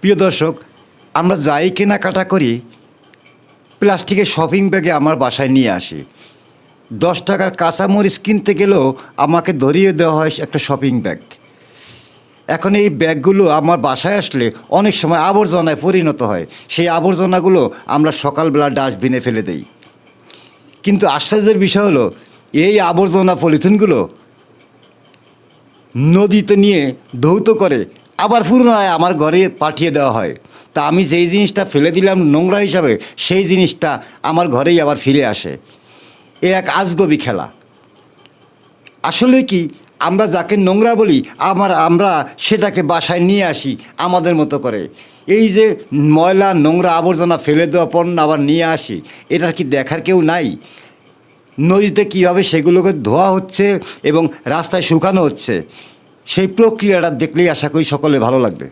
প্রিয় দর্শক, আমরা যাই কেনাকাটা করি, প্লাস্টিকের শপিং ব্যাগে আমার বাসায় নিয়ে আসি। দশ টাকার কাঁচামরিচ কিনতে গেলেও আমাকে ধরিয়ে দেওয়া হয় একটা শপিং ব্যাগ। এখন এই ব্যাগগুলো আমার বাসায় আসলে অনেক সময় আবর্জনায় পরিণত হয়। সেই আবর্জনাগুলো আমরা সকালবেলা ডাস্টবিনে ফেলে দেই। কিন্তু আশ্চর্যের বিষয় হলো, এই আবর্জনা পলিথিনগুলো নদীতে নিয়ে ধৌত করে আবার পুনরায় আমার ঘরে পাঠিয়ে দেওয়া হয়। তা আমি যেই জিনিসটা ফেলে দিলাম নোংরা হিসাবে, সেই জিনিসটা আমার ঘরেই আবার ফিরে আসে। এ এক আজগবি খেলা। আসলে কি, আমরা যাকে নোংরা বলি, আমার, আমরা সেটাকে বাসায় নিয়ে আসি আমাদের মতো করে। এই যে ময়লা, নোংরা আবর্জনা ফেলে দেওয়া পণ্য আবার নিয়ে আসি, এটার কি দেখার কেউ নাই? নদীতে কীভাবে সেগুলোকে ধোয়া হচ্ছে এবং রাস্তায় শুকানো হচ্ছে? সেই প্রক্রিয়াটা দেখলেই আশা করি সকলে ভালো লাগবে।